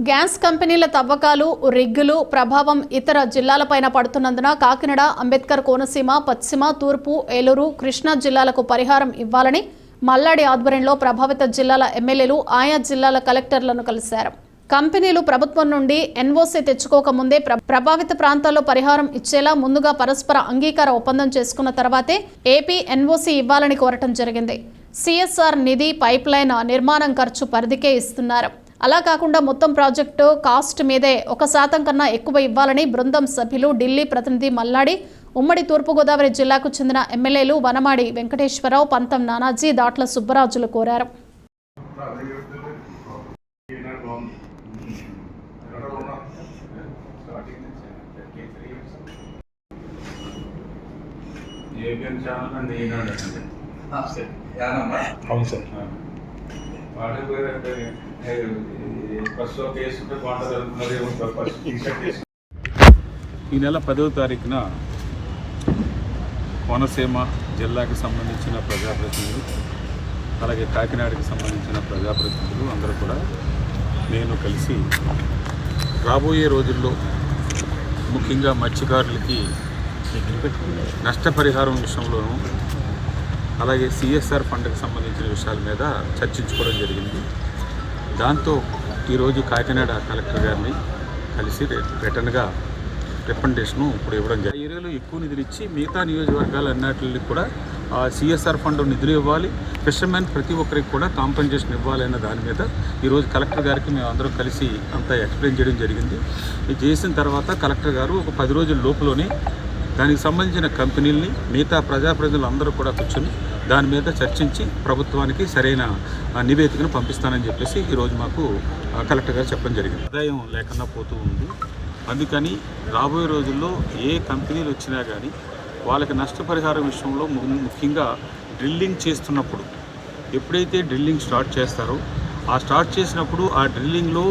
Gas కంపెనీల తవ్వకాలు రిగ్గులు ప్రభావం ఇతర జిల్లాలపైన పడుతున్నందున కాకినాడ అంబేద్కర్ కోనసీమ పశ్చిమ తూర్పు ఏలూరు కృష్ణా జిల్లాలకు పరిహారం ఇవ్వాలని మల్లాడి ఆధ్వర్యంలో ప్రభావిత జిల్లాల ఎమ్మెల్యేలు ఆయా జిల్లాల కలెక్టర్లను కలిశారు. కంపెనీలు ప్రభుత్వం నుండి ఎన్ఓసీ తెచ్చుకోకముందే ప్ర- ప్రభావిత ప్రాంతాల్లో పరిహారం ఇచ్చేలా ముందుగా పరస్పర అంగీకార ఒప్పందం చేసుకున్న తర్వాతే ఏపీ ఎన్ఓసీ ఇవ్వాలని కోరటం జరిగింది. సిఎస్ఆర్ నిధి పైప్లైన్ నిర్మాణం ఖర్చు పరిధికే ఇస్తున్నారు. అలా కాకుండా మొత్తం ప్రాజెక్టు కాస్ట్ మీదే ఒక శాతం కన్నా ఎక్కువ ఇవ్వాలని బృందం సభ్యులు ఢిల్లీ ప్రతినిధి మల్లాడి ఉమ్మడి తూర్పుగోదావరి జిల్లాకు చెందిన ఎమ్మెల్యేలు వనమాడి వెంకటేశ్వరరావు పంతం నానాజీ దాట్ల సుబ్బరాజులు కోరారు. ఏబిఎన్ ఛానల్ అండ్ ఈనాడు అండి యానమ్మా. అవును సార్. ఈ నెల పదవ తారీఖున కోనసీమ జిల్లాకి సంబంధించిన ప్రజాప్రతినిధులు అలాగే కాకినాడకి సంబంధించిన ప్రజాప్రతినిధులు అందరూ కూడా నేను కలిసి రాబోయే రోజుల్లో ముఖ్యంగా మత్స్యకారులకి నష్టపరిహారం విషయంలోనూ అలాగే సిఎస్ఆర్ ఫండ్కి సంబంధించిన విషయాల మీద చర్చించుకోవడం జరిగింది. దాంతో ఈరోజు కాకినాడ కలెక్టర్ గారిని కలిసి రిటర్న్గా రికమెండేషను ఇప్పుడు ఇవ్వడం జరిగింది. ఏరియాలో ఎక్కువ నిధులు ఇచ్చి మిగతా నియోజకవర్గాలు అన్నిటికి కూడా సిఎస్ఆర్ ఫండ్ నిధులు ఇవ్వాలి. ఫిషర్మెన్ ప్రతి ఒక్కరికి కూడా కాంపెన్సేషన్ ఇవ్వాలి అన్న దాని మీద ఈరోజు కలెక్టర్ గారికి మేము అందరం కలిసి అంతా ఎక్స్ప్లెయిన్ చేయడం జరిగింది. ఇది చేసిన తర్వాత కలెక్టర్ గారు ఒక పది రోజుల లోపులోనే దానికి సంబంధించిన కంపెనీల్ని మిగతా ప్రజాప్రతినిధులు అందరూ కూడా కూర్చొని దాని మీద చర్చించి ప్రభుత్వానికి సరైన నివేదికను పంపిస్తానని చెప్పేసి ఈరోజు మాకు కలెక్టర్ గారు చెప్పడం జరిగింది. ఆదాయం లేకుండా పోతూ ఉంది. అందుకని రాబోయే రోజుల్లో ఏ కంపెనీలు వచ్చినా కానీ వాళ్ళకి నష్టపరిహారం విషయంలో ముఖ్యంగా డ్రిల్లింగ్ చేస్తున్నప్పుడు ఎప్పుడైతే డ్రిల్లింగ్ స్టార్ట్ చేస్తారో ఆ స్టార్ట్ చేసినప్పుడు ఆ డ్రిల్లింగ్లో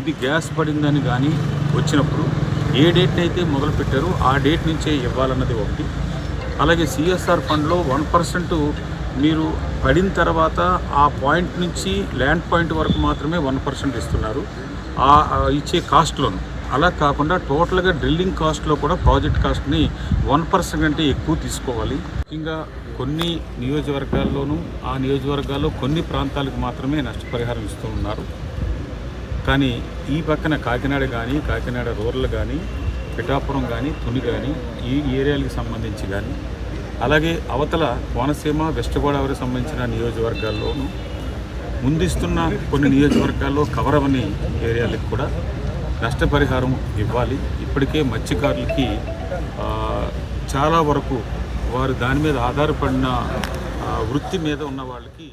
ఇది గ్యాస్ పడిందని కానీ వచ్చినప్పుడు ఏ డేట్ని అయితే మొదలు పెట్టారో ఆ డేట్ నుంచే ఇవ్వాలన్నది ఒకటి. అలాగే సిఎస్ఆర్ ఫండ్లో వన్ పర్సెంట్ మీరు పడిన తర్వాత ఆ పాయింట్ నుంచి ల్యాండ్ పాయింట్ వరకు మాత్రమే వన్ పర్సెంట్ ఇస్తున్నారు. ఆ ఆ ఇచ్చే కాస్ట్లోను అలా కాకుండా టోటల్గా డ్రిల్లింగ్ కాస్ట్లో కూడా ప్రాజెక్ట్ కాస్ట్ని వన్ పర్సెంట్ కంటే ఎక్కువ తీసుకోవాలి. ముఖ్యంగా కొన్ని నియోజకవర్గాల్లోనూ ఆ నియోజకవర్గాల్లో కొన్ని ప్రాంతాలకు మాత్రమే నష్టపరిహారం ఇస్తూ ఉన్నారు. కానీ ఈ పక్కన కాకినాడ కానీ కాకినాడ రూరల్ కానీ పిఠాపురం కానీ తుని కానీ ఈ ఏరియాలకు సంబంధించి కానీ అలాగే అవతల కోనసీమ వెస్ట్ గోదావరికి సంబంధించిన నియోజకవర్గాల్లోనూ ముందిస్తున్న కొన్ని నియోజకవర్గాల్లో కవర్ అవని ఏరియాలకు కూడా నష్టపరిహారం ఇవ్వాలి. ఇప్పటికే మత్స్యకారులకి చాలా వరకు వారు దాని మీద ఆధారపడిన వృత్తి మీద ఉన్న వాళ్ళకి